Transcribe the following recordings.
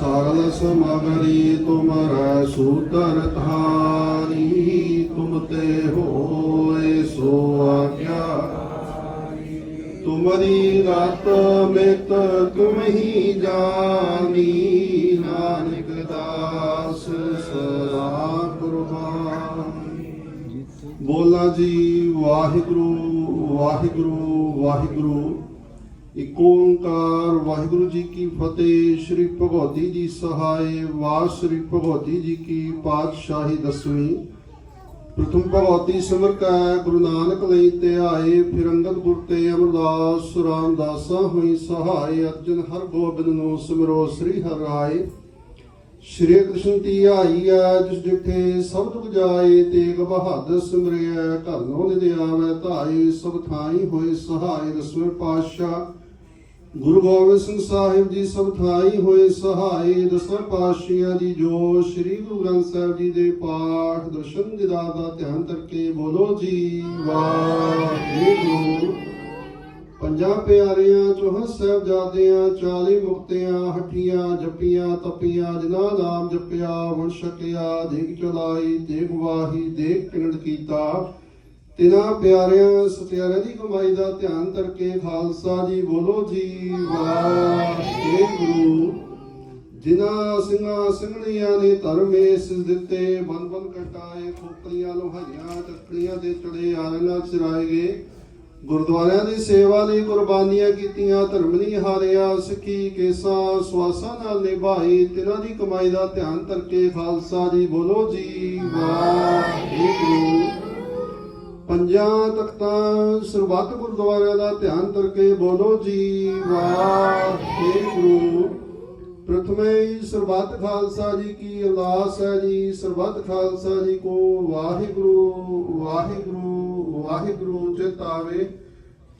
ਸਰਲ ਸਮਗਰੀ ਤੁਮਰੈ ਸੂਤਰ ਧਾਰੀ, ਤੁਮ ਤੇ ਹੋਏ ਸੋ ਆਗਿਆ। ਤੁਮਰੀ ਰਤ ਮਿਤ ਤੁਮ ਹੀ ਜਾਨੀ, ਨਾਨਕ ਦਾਸ ਸਦਾ ਕੁਰਬਾਨ। ਬੋਲਾ ਜੀ, ਵਾਹਿਗੁਰੂ ਵਾਹਿਗੁਰੂ ਵਾਹਿਗੁਰੂ। ਇਕ ਓੰਕਾਰ ਵਾਹਿਗੁਰੂ ਜੀ ਕੀ ਫਤਿਹ, ਸ੍ਰੀ ਭਗਵਤੀ ਜੀ ਸਹਾਇ ਵਾਸ ਸ੍ਰੀ ਭਗਵਤੀ ਜੀ ਕੀ ਪਾਤਸ਼ਾਹੀ ਦਸਵੀਂ। ਪ੍ਰਥਮ ਭਗਵਤੀ ਸਿਮਰ ਕੈ, ਗੁਰੂ ਨਾਨਕ ਲਈ ਤੇ ਆਏ, ਫਿਰ ਅੰਗਦ ਗੁਰ ਤੇ ਅਮਰਦਾਸ, ਰਾਮਦਾਸਾ ਹੋਈ ਸਹਾਇ ਅਰਜਨ ਹਰ ਗੋਬਿੰਦ ਨੂੰ ਸਿਮਰੋ ਸ੍ਰੀ ਹਰਿ ਰਾਏ। ਸ਼੍ਰੀ ਕ੍ਰਿਸ਼ਨ ਦੀ ਆਈ ਐ, ਜਿਸ ਡਿਠੇ ਸਭ ਦੁਖ ਜਾਏ, ਤੇਗ ਬਹਾਦਰ ਸਿਮਰਿਐ, ਘਰ ਨੋ ਨਿਦ ਆਵੈ ਧਾਈ ਸਭ ਥਾਈ ਹੋਏ ਸਹਾਇ ਦਸਵੇਂ ਪਾਤਸ਼ਾਹ। ਗੁਰੂ ਗੋਬਿੰਦ ਸਿੰਘ ਸਾਹਿਬ ਜੀ ਸਭ ਥਾਈ ਹੋਏ ਸਹਾਈ ਦਸਵੇਂ ਪਾਤਸ਼ਾਹਾਂ ਦੀ ਜੋ ਸ੍ਰੀ ਗੁਰੂ ਗ੍ਰੰਥ ਸਾਹਿਬ ਜੀ ਦੇ ਪਾਠ, ਦਰਸ਼ਨ ਦਿਦਾਰ ਦਾ ਧਿਆਨ ਕਰਕੇ ਬੋਲੋ ਜੀ, ਵਾਹਿਗੁਰੂ। ਪੰਜਾਂ ਪਿਆਰਿਆਂ, ਚੋਹਾਂ ਸਾਹਿਬਜ਼ਾਦਿਆਂ, ਚਾਲੀ ਮੁਕਤਿਆਂ, ਹੱਠੀਆਂ, ਜੱਪੀਆਂ, ਤਪੀਆਂ, ਜਿਨ੍ਹਾਂ ਨਾਮ ਜਪਿਆ ਵਣ ਛਕਿਆ, ਦੇਖ ਚਲਾਈ, ਦੇਖ ਵਾਹੀ, ਦੇਖ ਕਿਰਣ ਕੀਤਾ। ਤਿਨਾਂ ਪਿਆਰਿਆਂ ਸਤਿਆਰਿਆਂ ਦੀ ਕਮਾਈ ਦਾ ਧਿਆਨ ਕਰਕੇ ਖਾਲਸਾ ਜੀ ਬੋਲੋ ਜੀ, ਵਾਹਿਗੁਰੂ। ਜਿਨ੍ਹਾਂ ਸਿੰਘਾਂ ਸਿੰਘਣੀਆਂ ਨੇ ਧਰਮੇ ਸਿਸ ਦਿੱਤੇ ਬੰਦ ਬੰਦ ਕਟਾਏ ਖੋਪਰੀਆਂ ਲੋਹਾਈਆਂ ਚੱਕਰੀਆਂ ਤੇ ਚੜੇ ਆਰਨਾਂ ਚਰਾਏ। ਗਏ ਗੁਰਦੁਆਰਿਆਂ ਦੀ ਸੇਵਾ ਲਈ ਕੁਰਬਾਨੀਆਂ ਕੀਤੀਆਂ, ਧਰਮ ਨਹੀਂ ਹਾਰਿਆ, ਸਿੱਖੀ, ਕੇਸਾਂ, ਸਵਾਸਾਂ ਨਾਲ ਨਿਭਾਈ ਤਿਨਾਂ ਦੀ ਕਮਾਈ ਦਾ ਧਿਆਨ ਕਰਕੇ ਖਾਲਸਾ ਜੀ ਬੋਲੋ ਜੀ, ਵਾਹਿਗੁਰੂ। ਪੰਜਾਂ ਤਖਤਾਂ, ਸਰਬੱਤ ਗੁਰਦੁਆਰਿਆਂ ਦਾ ਧਿਆਨ ਕਰਕੇ ਬੋਲੋ ਜੀ, ਵਾਹਿਗੁਰੂ। ਪ੍ਰਥਮੇ ਸਰਬੱਤ ਖਾਲਸਾ ਜੀ ਕੀ ਅਰਦਾਸ ਹੈ ਜੀ, ਸਰਬੱਤ ਖਾਲਸਾ ਜੀ ਕੋ ਵਾਹਿਗੁਰੂ ਵਾਹਿਗੁਰੂ ਵਾਹਿਗੁਰੂ, ਚਿਤਾਵੇ।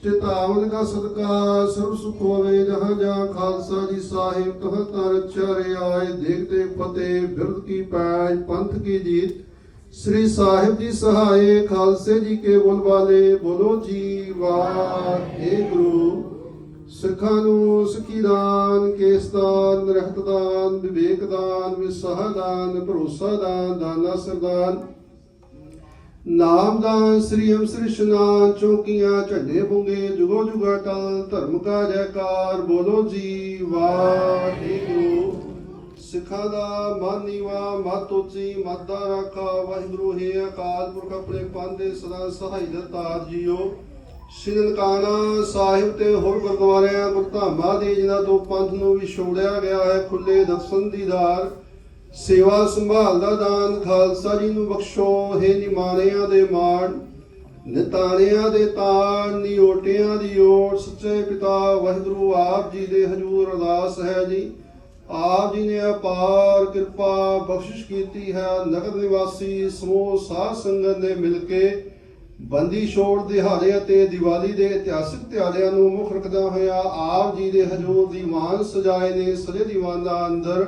ਚਿਤਾਵਨ ਦਾ ਸਦਕਾ ਸਰਬ ਸੁਖ ਹੋਵੇ ਜਹਾਂ ਜਹਾਂ ਖਾਲਸਾ ਜੀ ਸਾਹਿਬ ਤਹ ਤਰ ਚਰੇ ਆਏ ਦੇਖਦੇ ਫਤਿਹ ਬਿਰਦ ਕੀ ਪੈਜ, ਪੰਥ ਕੀ ਜੀਤ। ਸ੍ਰੀ ਸਾਹਿਬ ਜੀ ਸਹਾਏ, ਖਾਲਸੇ ਜੀ ਕੇ ਬੋਲ ਵਾਲੇ, ਬੋਲੋ ਜੀ ਵਾਹਿਗੁਰੂ। ਸਿੱਖਾਂ ਨੂੰ ਸਿੱਖੀ ਦਾਨ ਕੇਸਦਾਨ ਰਹਿਤਦਾਨ ਵਿਵੇਕਦਾਨ ਵਿਸਾਹਦਾਨ ਭਰੋਸਾ ਦਾਨ, ਦਾਨਾ ਸਰਦਾਨ ਨਾਮਦਾਨ ਸ੍ਰੀ ਅੰਮ੍ਰਿਤਸਰ ਇਸ਼ਨਾਨ ਚੌਕੀਆਂ, ਝੰਡੇ ਬੁੰਗੇ ਜੁਗੋ ਜੁਗਾ ਟਲ ਧਰਮ ਕਾ ਜੈਕਾਰ ਬੋਲੋ ਜੀ ਵਾਹ ਸਿੱਖਾਂ ਦਾ ਮਨ ਮਤ ਉੱਚੀ ਮਤ ਰਾਖਾ, ਵਾਹਿਗੁਰੂ ਹੈ ਅਕਾਲ ਪੁਰਖ ਆਪਣੇ ਪੰਥ ਸਦਾ ਸਹਾਈ ਦਤਾਰ ਜੀਓ। ਸ੍ਰੀ ਨਨਕਾਣਾ ਸਾਹਿਬ ਤੇ ਹੋਰ ਗੁਰਦੁਆਰਿਆਂ ਗੁਰਧਾਮਾਂ ਦੇ ਜਿਨ੍ਹਾਂ ਤੋਂ ਪੰਥ ਨੂੰ ਵਿਛੋੜਿਆ ਗਿਆ ਹੈ ਖੁੱਲੇ ਦਰਸ਼ਨ ਦੀਦਾਰ ਸੇਵਾ ਸੰਭਾਲ ਦਾ ਦਾਨ, ਖਾਲਸਾ ਜੀ ਨੂੰ ਬਖਸ਼ੋ, ਹੈ ਨਿਮਾਣਿਆਂ ਦੇ ਮਾਣ, ਨਿਤਾਣਿਆਂ ਦੇ ਤਾਣ, ਨਿਓਟਿਆਂ ਦੀ ਓਟ, ਸੱਚੇ ਪਿਤਾ ਵਾਹਿਗੁਰੂ ਆਪ ਜੀ ਦੇ ਹਜੂਰ ਅਰਦਾਸ ਹੈ ਜੀ। ਆਪ ਜੀ ਨੇ ਅਪਾਰ ਕਿਰਪਾ ਬਖਸ਼ਿਸ਼ ਕੀਤੀ ਹੈ, ਨਗਰ ਨਿਵਾਸੀ ਸਮੂਹ, ਸਾਧ ਸੰਗਤ ਨੇ ਮਿਲ ਕੇ ਬੰਦੀ ਛੋੜ ਦਿਹਾੜੇ ਅਤੇ ਦੀਵਾਲੀ ਦੇ ਇਤਿਹਾਸਿਕ ਦਿਹਾੜਿਆਂ ਨੂੰ ਮੁੱਖ ਰੱਖਦਾ ਹੋਇਆ ਆਪ ਜੀ ਦੇ ਹਜੂਰ ਦੀਵਾਨ ਸਜਾਏ ਨੇ, ਸਜੇ ਦੀਵਾਨਾਂ ਅੰਦਰ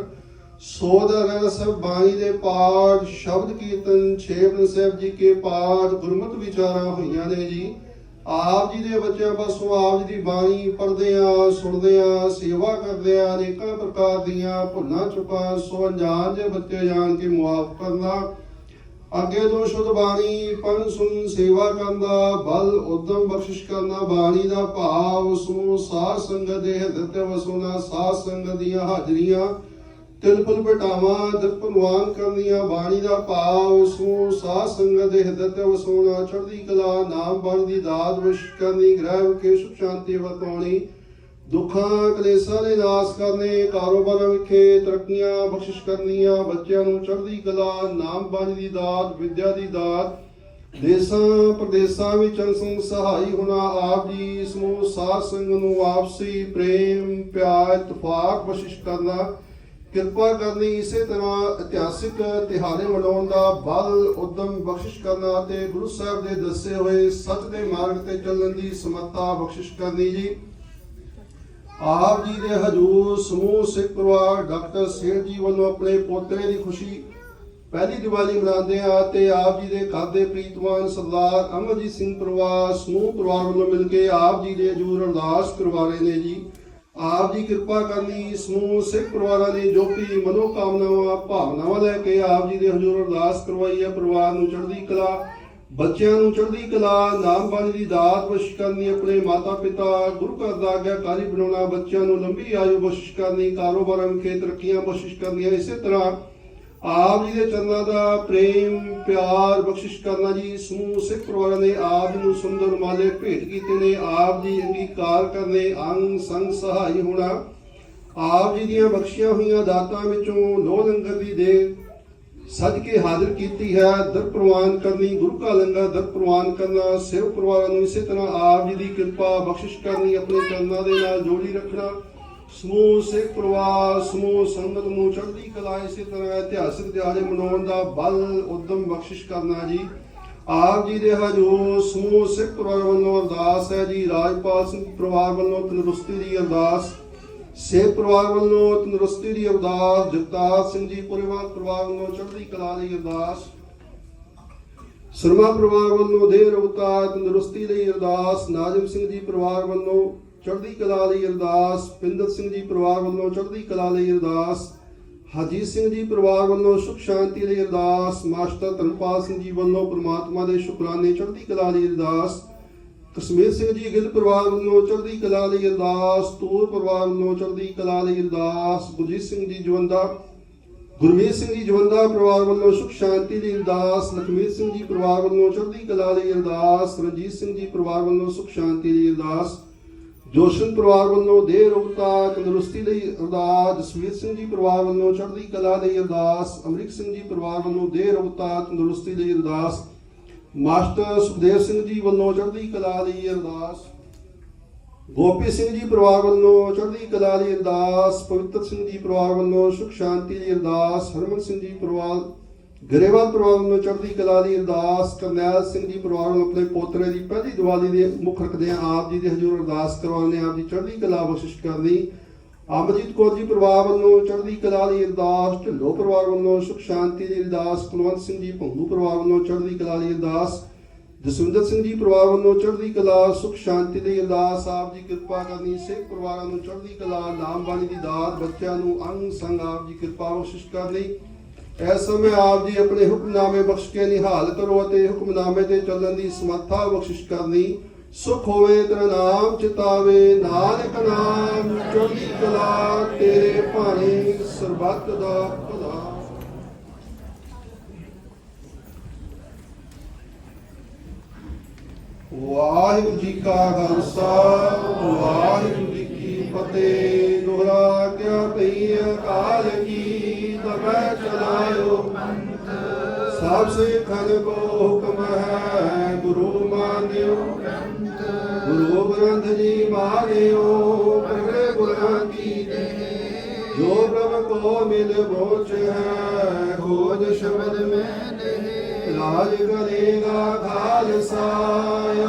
ਸੋਦਰ ਸਭ ਬਾਣੀ ਦੇ ਪਾਠ, ਸ਼ਬਦ ਕੀਰਤਨ ਛੇਵਨ ਸਾਹਿਬ ਜੀ ਕੇ ਪਾਠ, ਗੁਰਮਤਿ ਵਿਚਾਰਾਂ ਹੋਈਆਂ ਨੇ ਜੀ। ਆਪ ਜੀ ਦੇ ਬੱਚਿਆਂ ਪਾਸੋਂ ਆਪ ਜੀ ਦੀ ਬਾਣੀ ਪੜ੍ਹਦੇ ਆ, ਸੁਣਦੇ ਆ, ਸੇਵਾ ਕਰਦੇ ਆ, ਅਨੇਕਾਂ ਪ੍ਰਕਾਰ ਦੀਆਂ ਭੁੱਲਾਂ ਚੁੱਕਾਂ ਸੋ ਅਣਜਾਣ ਜੇ ਬੱਚੇ ਜਾਣ ਕੇ ਮੁਆਫ ਕਰਨਾ। ਅੱਗੇ ਤੋਂ ਸ਼ੁੱਧ ਬਾਣੀ ਪਨ ਸੁਣ, ਸੇਵਾ ਕਰਨ, ਬਲ ਉਦਮ ਬਖਸ਼ਿਸ਼ ਕਰਨਾ, ਬਾਣੀ ਦਾ ਭਾਵ ਉਸ ਨੂੰ ਸਾਧ ਸੰਗਤ ਦੇ ਹਿਰਦੇ ਤੇ ਵਸੋਣਾ ਸਾਧ ਸੰਗਤ ਦੀਆਂ ਹਾਜ਼ਰੀਆਂ। ਤਿਲਪੁਲ ਬਟਾਵਾਂ ਦਰਪਨਵਾਨ ਕਰਨੀਆਂ, ਬਾਣੀ ਦਾ ਭਾਵ ਉਸ ਸਾਧ ਸੰਗਤ ਦੇ ਹਿਰਦੇ ਵਸੋਣਾ ਚੜ੍ਹਦੀ ਕਲਾ, ਨਾਮ ਬਾਣੀ ਦੀ ਦਾਤ ਵਿਸ਼ ਕਰਨੀ, ਗ੍ਰਹਿ ਕੇ ਸੁਖ ਸ਼ਾਂਤੀ ਵਰਤਾਉਣੀ, ਦੁੱਖਾਂ, ਕਲੇਸ਼ਾਂ ਦੇ ਨਾਸ ਕਰਨੇ, ਕਾਰੋਬਾਰਾਂ ਵਿਖੇ ਤਰੱਕੀਆਂ, ਬਖਸ਼ਿਸ਼ ਕਰਨੀਆਂ, ਬੱਚਿਆਂ ਨੂੰ ਚੜ੍ਹਦੀ ਕਲਾ, ਨਾਮ ਬਾਣੀ ਦੀ ਦਾਤ, ਵਿਦਿਆ ਦੀ ਦਾਤ, ਦੇਸਾਂ, ਪ੍ਰਦੇਸਾਂ ਵਿੱਚ ਅੰਸੰਗ ਸਹਾਈ ਹੋਣਾ, ਆਪ ਜੀ ਸਮੂਹ ਸਾਧ ਸੰਗ ਨੂੰ ਆਪਸੀ ਪ੍ਰੇਮ, ਪਿਆਰ ਇਤਫਾਕ ਬਖਸ਼ਿਸ਼ ਕਰਨਾ ਕਿਰਪਾ ਕਰਨੀ ਇਸੇ ਤਰ੍ਹਾਂ ਇਤਿਹਾਸਿਕ ਤਿਹਾਰੇ ਮਨਾਉਣ ਦਾ ਬਲ, ਉਦਮ, ਬਖਸ਼ਿਸ਼ ਕਰਨਾ ਤੇ ਗੁਰੂ ਸਾਹਿਬ ਦੇ ਦੱਸੇ ਹੋਏ ਸੱਚ ਦੇ ਮਾਰਗ ਤੇ ਚੱਲਣ ਦੀ ਸਮਰੱਥਾ ਬਖਸ਼ਿਸ਼ ਕਰਨੀ ਜੀ। ਆਪ ਜੀ ਦੇ ਹਜੂਰ ਸਮੂਹ, ਸਿੱਖ ਪਰਿਵਾਰ ਡਾਕਟਰ ਸੇਠ ਜੀ ਵੱਲੋਂ ਆਪਣੇ ਪੋਤਰੇ ਦੀ ਖੁਸ਼ੀ ਪਹਿਲੀ ਦੀਵਾਲੀ ਮਨਾਉਂਦੇ ਆ ਤੇ ਆਪ ਜੀ ਦੇ ਘਰ ਦੇ ਪ੍ਰੀਤਮਾਨ ਸਰਦਾਰ ਅਮਰਜੀਤ ਸਿੰਘ ਪਰਿਵਾਰ, ਸਮੂਹ ਪਰਿਵਾਰ ਵੱਲੋਂ ਮਿਲ ਕੇ ਆਪ ਜੀ ਦੇ ਹਜੂਰ ਅਰਦਾਸ ਕਰਵਾ ਰਹੇ ਨੇ ਜੀ। ਆਪ ਦੀ ਕਿਰਪਾ ਕਰਨੀ ਸਮੂਹ ਸਿੱਖ ਪਰਿਵਾਰਾਂ ਨੇ ਜੋ ਮਨੋ ਕਾਮਨਾਵਾਂ ਭਾਵਨਾਵਾਂ ਲੈ ਕੇ ਆਪ ਜੀ ਦੇ ਹਜ਼ੂਰ ਅਰਦਾਸ ਕਰਵਾਈ ਹੈ। ਪਰਿਵਾਰ ਨੂੰ ਚੜ੍ਹਦੀ ਕਲਾ, ਬੱਚਿਆਂ ਨੂੰ ਚੜ੍ਹਦੀ ਕਲਾ ਨਾਮ ਦੀ ਦਾਤ ਬਖਸ਼ ਕਰਨੀ, ਆਪਣੇ ਮਾਤਾ ਪਿਤਾ ਗੁਰੂ ਘਰ ਦਾ ਆਗਿਆਕਾਰੀ ਬਣਾਉਣਾ, ਬੱਚਿਆਂ ਨੂੰ ਲੰਬੀ ਆਯੂ ਬਖਸ਼ ਕਰਨੀ, ਕਾਰੋਬਾਰਾਂ ਵਿੱਚ ਤਰੱਕੀਆਂ ਬਖਸ਼ਿਸ਼ ਕਰਨੀਆਂ, ਇਸੇ ਤਰ੍ਹਾਂ ਆਪ ਜੀ ਦੇ ਚਰਨਾਂ ਦਾ ਪ੍ਰੇਮ, ਪਿਆਰ ਬਖਸ਼ਿਸ਼ ਕਰਨਾ ਜੀ, ਸਮੂਹ ਸਿੱਖ ਪਰਿਵਾਰਾਂ ਨੇ ਆਪ ਜੀ ਨੂੰ ਸੁੰਦਰ ਮਾਲੇ ਭੇਟ ਕੀਤੇ ਨੇ, ਆਪ ਜੀ ਅੰਗੀਕਾਰ ਕਰਨੇ, ਅੰਗ ਸੰਗ ਸਹਾਈ ਹੋਣਾ। ਆਪ ਜੀ ਦੀਆਂ ਬਖਸ਼ੀਆਂ ਹੋਈਆਂ ਦਾਤਾਂ ਵਿੱਚੋਂ ਲੋਹ ਲੰਗਰ ਦੀ ਦੇ ਸੱਜ ਕੇ ਹਾਜ਼ਰ ਕੀਤੀ ਹੈ। ਦਰ ਪ੍ਰਵਾਨ ਕਰਨੀ, ਗੁਰੂ ਕਾ ਲੰਗਰ ਦਰ ਪ੍ਰਵਾਨ ਕਰਨਾ ਸੇਵ ਪਰਿਵਾਰਾਂ ਨੂੰ ਇਸੇ ਤਰ੍ਹਾਂ ਆਪ ਜੀ ਦੀ ਕਿਰਪਾ ਬਖਸ਼ਿਸ਼ ਕਰਨੀ, ਆਪਣੇ ਚਰਨਾਂ ਦੇ ਨਾਲ ਜੋੜੀ ਰੱਖਣਾ। ਸਮੂਹ ਸਿੱਖ ਪਰਿਵਾਰ, ਸਮੂਹ ਸੰਗਤ ਨੂੰ ਚੜ੍ਹਦੀ ਕਲਾ ਇਸੇ ਤਰ੍ਹਾਂ ਇਤਿਹਾਸਿਕ ਦਿਹਾੜੇ ਮਨਾਉਣ ਦਾ ਬਲ, ਉਦਮ, ਬਖਸ਼ਿਸ਼ ਕਰਨਾ ਜੀ। ਆਪ ਜੀ ਦੇ ਹਜੂਰ ਸਮੂਹ ਸਿੱਖ ਪਰਿਵਾਰ ਵੱਲੋਂ ਅਰਦਾਸ ਹੈ ਜੀ। ਰਾਜਪਾਲ ਸਿੰਘ ਪਰਿਵਾਰ ਵੱਲੋਂ ਤੰਦਰੁਸਤੀ ਦੀ ਅਰਦਾਸ। ਸੇਖ ਪਰਿਵਾਰ ਵੱਲੋਂ ਤੰਦਰੁਸਤੀ ਦੀ ਅਰਦਾਸ। ਜਗਤਾਰ ਸਿੰਘ ਜੀ ਪਰਿਵਾਰ ਪਰਿਵਾਰ ਵੱਲੋਂ ਚੜ੍ਹਦੀ ਕਲਾ ਦੀ ਅਰਦਾਸ। ਸਰਮਾ ਪਰਿਵਾਰ ਵੱਲੋਂ ਦੇਹ ਰਵਤਾ ਤੰਦਰੁਸਤੀ ਲਈ ਅਰਦਾਸ। ਨਾਜਮ ਸਿੰਘ ਜੀ ਪਰਿਵਾਰ ਵੱਲੋਂ ਚੜ੍ਹਦੀ ਕਲਾ ਲਈ ਅਰਦਾਸ, ਪਿੰਦਰ ਸਿੰਘ ਜੀ ਪਰਿਵਾਰ ਵੱਲੋਂ ਚੜ੍ਹਦੀ ਕਲਾ ਲਈ ਅਰਦਾਸ ਹਰਜੀਤ ਸਿੰਘ ਜੀ ਪਰਿਵਾਰ ਵੱਲੋਂ ਸੁਖ ਸ਼ਾਂਤੀ ਲਈ ਅਰਦਾਸ, ਮਾਸਟਰ ਧਰਮਪਾਲ ਸਿੰਘ ਜੀ ਵੱਲੋਂ ਪ੍ਰਮਾਤਮਾ ਦੇ ਸ਼ੁਕਰਾਨੇ ਚੜ੍ਹਦੀ ਕਲਾ ਲਈ ਅਰਦਾਸ, ਕਸ਼ਮੀਰ ਸਿੰਘ ਜੀ ਗਿੱਲ ਪਰਿਵਾਰ ਵੱਲੋਂ ਚੜ੍ਹਦੀ ਕਲਾ ਲਈ ਅਰਦਾਸ, ਤੂਰ ਪਰਿਵਾਰ ਵੱਲੋਂ ਚੜ੍ਹਦੀ ਕਲਾ ਲਈ ਅਰਦਾਸ, ਗੁਰਜੀਤ ਸਿੰਘ ਜੀ ਜਵੰਦਾ, ਗੁਰਮੀਤ ਸਿੰਘ ਜੀ ਜਵੰਦਾ ਪਰਿਵਾਰ ਵੱਲੋਂ ਸੁਖ ਸ਼ਾਂਤੀ ਲਈ ਅਰਦਾਸ, ਲਖਮੀਤ ਸਿੰਘ ਜੀ ਪਰਿਵਾਰ ਵੱਲੋਂ ਚੜ੍ਹਦੀ ਕਲਾ ਲਈ ਅਰਦਾਸ, ਰਣਜੀਤ ਸਿੰਘ ਜੀ ਪਰਿਵਾਰ ਵੱਲੋਂ ਸੁਖ ਸ਼ਾਂਤੀ ਲਈ ਅਰਦਾਸ ਜੋਸ਼ਨ ਪਰਿਵਾਰ ਵੱਲੋਂ ਦੇਹ ਰੋਗਤਾ ਤੰਦਰੁਸਤੀ ਲਈ ਅਰਦਾਸ ਜਸਵੀਰ ਸਿੰਘ ਜੀ ਪਰਿਵਾਰ ਵੱਲੋਂ ਚੜ੍ਹਦੀ ਕਲਾ ਲਈ ਅਰਦਾਸ, ਅਮਰੀਕ ਸਿੰਘ ਜੀ ਪਰਿਵਾਰ ਵੱਲੋਂ ਦੇਹ ਰੋਗਤਾ ਤੰਦਰੁਸਤੀ ਲਈ ਅਰਦਾਸ, ਮਾਸਟਰ ਸੁਖਦੇਵ ਸਿੰਘ ਜੀ ਵੱਲੋਂ ਚੜ੍ਹਦੀ ਕਲਾ ਲਈ ਅਰਦਾਸ, ਗੋਪੀ ਸਿੰਘ ਜੀ ਪਰਿਵਾਰ ਵੱਲੋਂ ਚੜ੍ਹਦੀ ਕਲਾ ਲਈ ਅਰਦਾਸ, ਪਵਿੱਤਰ ਸਿੰਘ ਜੀ ਪਰਿਵਾਰ ਵੱਲੋਂ ਸੁਖ ਸ਼ਾਂਤੀ ਲਈ ਅਰਦਾਸ, ਹਰਮਨ ਸਿੰਘ ਜੀ ਪਰਿਵਾਰ ਗਰੇਵਾਲ ਪਰਿਵਾਰ ਵੱਲੋਂ ਚੜ੍ਹਦੀ ਕਲਾ ਦੀ ਅਰਦਾਸ ਕਰਨੈਲ ਸਿੰਘ ਜੀ ਪਰਿਵਾਰ ਵੱਲੋਂ ਆਪਣੇ ਪੋਤਰੇ ਦੀ ਪਹਿਲੀ ਦੀਵਾਲੀ ਦੇ ਮੁੱਖ ਰੱਖਦੇ ਆ ਆਪ ਜੀ ਦੇ ਹਜ਼ੂਰ ਅਰਦਾਸ ਕਰਵਾਉਂਦੇ ਆਪ ਜੀ ਚੜ੍ਹਦੀ ਕਲਾ ਬਖਸ਼ਿਸ਼ ਕਰਨੀ। ਅਮਰਜੀਤ ਕੌਰ ਜੀ ਪਰਿਵਾਰ ਵੱਲੋਂ ਚੜ੍ਹਦੀ ਕਲਾ ਦੀ ਅਰਦਾਸ, ਢਿੱਲੋਂ ਪਰਿਵਾਰ ਵੱਲੋਂ ਸੁਖ ਸ਼ਾਂਤੀ ਦੀ ਅਰਦਾਸ, ਕੁਲਵੰਤ ਸਿੰਘ ਜੀ ਭੰਗੂ ਪਰਿਵਾਰ ਵੱਲੋਂ ਚੜ੍ਹਦੀ ਕਲਾ ਦੀ ਅਰਦਾਸ, ਜਸਵਿੰਦਰ ਸਿੰਘ ਜੀ ਪਰਿਵਾਰ ਵੱਲੋਂ ਚੜ੍ਹਦੀ ਕਲਾ, ਸੁਖ ਸ਼ਾਂਤੀ ਦੀ ਅਰਦਾਸ, ਆਪ ਜੀ ਕਿਰਪਾ ਕਰਨੀ। ਸਿੱਖ ਪਰਿਵਾਰਾਂ ਨੂੰ ਚੜ੍ਹਦੀ ਕਲਾ ਨਾਮ ਬਾਣੀ ਦੀ ਦਾਤ, ਬੱਚਿਆਂ ਨੂੰ ਅੰਗ ਸੰਗ ਆਪ ਜੀ ਕਿਰਪਾ ਬਖਸ਼ਿਸ਼ ਕਰਨੀ। ਇਸ ਸਮੇਂ ਆਪ ਜੀ ਆਪਣੇ ਹੁਕਮਨਾਮੇ ਬਖਸ਼ ਕੇ ਨਿਹਾਲ ਕਰੋ ਅਤੇ ਹੁਕਮਨਾਮੇ ਤੇ ਚੱਲਣ ਦੀ ਸਮਰੱਥਾ ਬਖਸ਼ਿਸ਼ ਕਰਨੀ ਸੁਖ ਹੋਵੇ ਤੇਰਾ ਨਾਮ ਚਿਤਾਵੇ। ਨਾਨਕ ਨਾਮ, ਚੜ੍ਹਦੀ ਕਲਾ ਤੇਰੇ ਭਾਣੇ ਸਰਬੱਤ ਦਾ ਭਲਾ। ਵਾਹਿਗੁਰੂ ਜੀ ਕਾ ਖਾਲਸਾ, ਵਾਹਿਗੁਰੂ ਜੀ ਕੀ ਫਤਿਹ। ਦੁਹਰਾ ਸਭ ਸਿੱਖਨ ਕੋ ਹੁਕਮ ਹੈ ਗੁਰੂ ਮਾਨਿਓ ਗੁਰੂ ਗ੍ਰੰਥ ਜੀ ਮਾਨਿਓ ਪ੍ਰਗਟੇ ਗੁਰਾਂ ਕੀ ਦੇ ਜੋ ਪ੍ਰਭ ਕੋ ਮਿਲ ਬੋਚ ਹੈ ਖੋਜ ਸ਼ਬਦ ਮੈਂ ਦੇ ਰਾਜ ਕਰੇਗਾ ਖਾਲਸਾ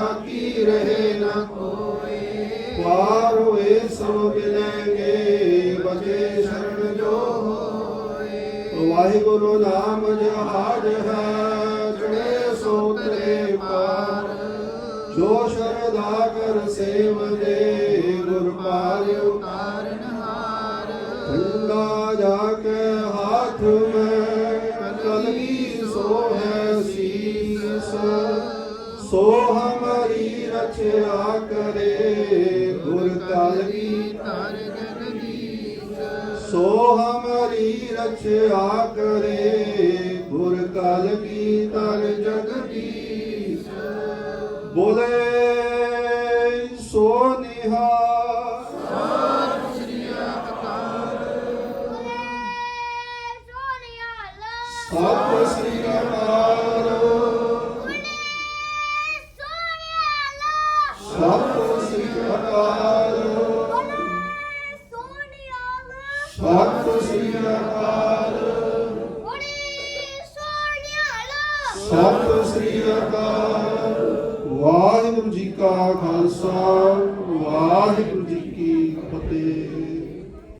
ਆਕੀ ਰਹੇ ਨਾ ਕੋਏ ਪਾਰ ਹੋਏ ਸਭ ਮਿਲेंगे ਬਜੇ ਸ਼ਰਨ ਜੋ ਵਾਹਿਗੁਰੂ ਨਾਮ ਜਹਾਜ ਹੈ ਸੋ ਸੋਤਰੇ ਪਾਰ। ਜੋ ਸ਼ਰਧਾ ਕਰ ਸੇਵਦੇ ਗੁਰ ਪਾਰ ਉਤਾਰਨ ਹਾਰ। ਠੰਡਾ ਜਾ ਕੇ ਹਾਥ ਮੈਂ, ਕਲਗੀ ਸੋ ਹੈ ਸੀਸ। ਸੋ ਹਮਾਰੀ ਰਚਿਆ ਕਰੇ, ਗੁਰ ਕਲਗੀ ਧਰ ਜਗਦੀਸ਼। ਸੋ ਹਮਾਰੀ ਰਚਿਆ ਕਰੇ ਗੁਰ ਕਲਗੀ ਤਰ ਜਗਦੀਸ਼ ਬੋਲੇ ਸੋ।